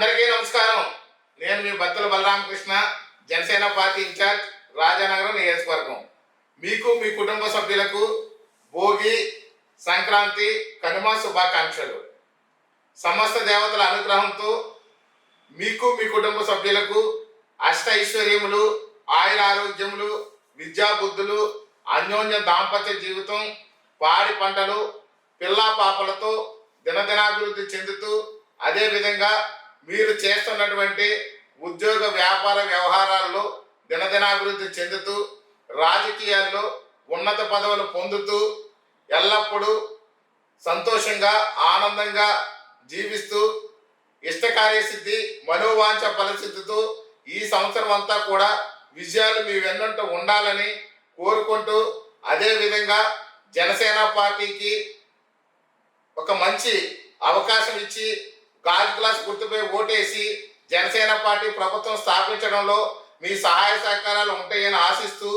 అందరికీ నమస్కారం. నేను మీ Battula Balaramakrishna Janasena party in charge Rajanagaram నియోజకవర్గం. మీకు మీ కుటుంబ సభ్యులకు భోగి సంక్రాంతి కనుమ శుభాకాంక్షలు. సమస్త దేవతల అనుగ్రహంతో మీకు మీ కుటుంబ సభ్యులకు అష్ట ఐశ్వర్యములు ఆయుర ఆరోగ్యములు విద్యా బుద్ధులు అన్యోన్య దాంపత్య జీవితం పాడి పంటలు పిల్లా పాపలతో దినదినాభివృద్ధి చెందుతూ అదేవిధంగా మీరు చేస్తున్నటువంటి ఉద్యోగ వ్యాపార వ్యవహారాల్లో దినదినాభివృద్ధి చెందుతూ రాజకీయాల్లో ఉన్నత పదవులు పొందుతూ ఎల్లప్పుడూ సంతోషంగా ఆనందంగా జీవిస్తూ ఇష్టకార్యసిద్ధి మనోవాంఛ ఫలసిద్ధితో ఈ సంవత్సరం అంతా కూడా విజయాలు మీ వెన్నంట ఉండాలని కోరుకుంటూ అదేవిధంగా జనసేన పార్టీకి ఒక మంచి అవకాశం ఇచ్చి గాజు గ్లాస్ గుర్తుపై ఓటేసి జనసేన పార్టీ ప్రభుత్వం స్థాపించడంలో మీ సహాయ సహకారాలు ఉంటాయని ఆశిస్తూ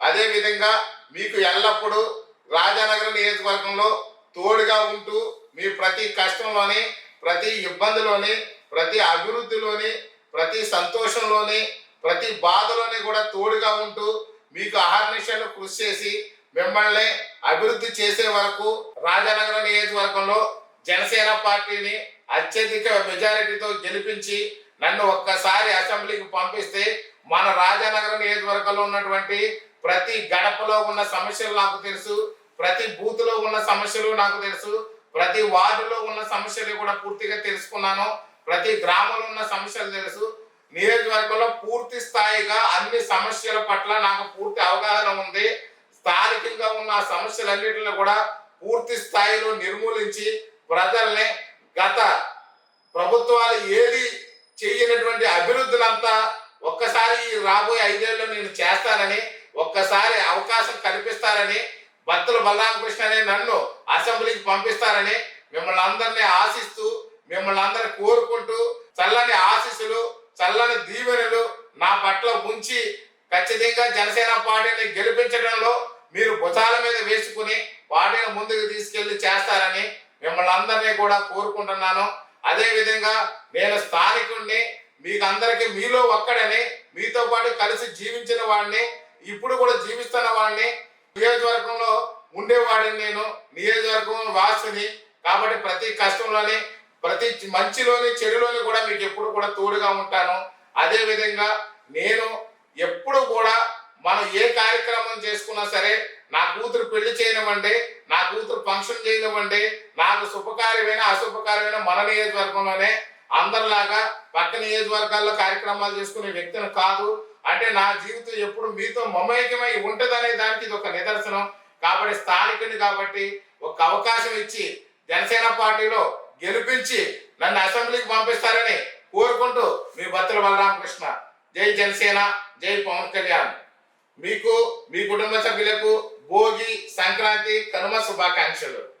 అదేవిధంగా మీకు ఎల్లప్పుడూ రాజానగర నియోజకవర్గంలో తోడుగా ఉంటూ మీ ప్రతి కష్టంలోని ప్రతి ఇబ్బందిలోని ప్రతి అభివృద్ధిలోని ప్రతి సంతోషంలోని ప్రతి బాధలోని కూడా తోడుగా ఉంటూ మీకు అహర్నిశలు కృషి చేసి మిమ్మల్ని అభివృద్ధి చేసే వరకు రాజానగరం నియోజకవర్గంలో జనసేన పార్టీని అత్యధిక మెజారిటీతో గెలిపించి నన్ను ఒక్కసారి అసెంబ్లీకి పంపిస్తే మన రాజానగరం నియోజకవర్గంలో ఉన్నటువంటి ప్రతి గడపలో ఉన్న సమస్యలు నాకు తెలుసు ప్రతి బూత్లో ఉన్న సమస్యలు నాకు తెలుసు ప్రతి వార్డులో ఉన్న సమస్యలు కూడా పూర్తిగా తెలుసుకున్నాను ప్రతి గ్రామంలో ఉన్న సమస్యలు తెలుసు. నియోజకవర్గంలో పూర్తి స్థాయిగా అన్ని సమస్యల పట్ల నాకు పూర్తి అవగాహన ఉంది. స్థానికంగా ఉన్న ఆ సమస్యలన్నింటిని కూడా పూర్తి స్థాయిలో నిర్మూలించి ప్రజల్ని గత ప్రభుత్వాలు ఏది చేయనటువంటి అభివృద్ధులంతా ఒక్కసారి రాబోయే ఐదేళ్ళలో నేను చేస్తానని ఒక్కసారి అవకాశం కల్పిస్తారని భక్తుల బలరామకృష్ణ అనే నన్ను అసెంబ్లీకి పంపిస్తారని మిమ్మల్ని అందరినీ ఆశిస్తూ మిమ్మల్ని అందరిని కోరుకుంటూ చల్లని ఆశీస్సులు చల్లని దీవెనలు నా పట్ల ఉంచి ఖచ్చితంగా జనసేన పార్టీని గెలిపించడంలో మీరు భుజాల మీద వేసుకుని పార్టీని ముందుకు తీసుకెళ్ళి చేస్తారని మిమ్మల్ని కూడా కోరుకుంటున్నాను. అదే విధంగా నేను స్థానికుడిని మీకు అందరికీ మీలో ఒక్కడని మీతో పాటు కలిసి జీవించిన వాడిని ఇప్పుడు కూడా జీవిస్తున్న వాడిని నియోజకవర్గంలో ఉండేవాడిని నేను నియోజకవర్గం వాసిని. కాబట్టి ప్రతి కష్టంలోని ప్రతి మంచిలోని చెడులోని కూడా మీకు ఎప్పుడు కూడా తోడుగా ఉంటాను. అదే విధంగా నేను ఎప్పుడు కూడా మనం ఏ కార్యక్రమం చేసుకున్నా సరే నా కూతురు పెళ్ళి చేయనివ్వండి ఫంక్షన్ చేయనివ్వండి నాకు శుభకార్యమైన అశుభకార్యమైన మన నియోజకవర్గంలోనే అందరిలాగా పక్క నియోజకవర్గాల్లో కార్యక్రమాలు చేసుకునే వ్యక్తిని కాదు. అంటే నా జీవితం ఎప్పుడు మీతో మమేకమై ఉంటదనే దానికి ఇది ఒక నిదర్శనం. కాబట్టి స్థానికుని కాబట్టి ఒక అవకాశం ఇచ్చి జనసేన పార్టీలో గెలిపించి నన్ను అసెంబ్లీకి పంపిస్తారని కోరుకుంటూ మీ బత్తుల బలరామకృష్ణ. జై జనసేన జై పవన్ కళ్యాణ్. మీకు మీ కుటుంబ సభ్యులకు భోగి సంక్రాంతి కనుమ శుభాకాంక్షలు.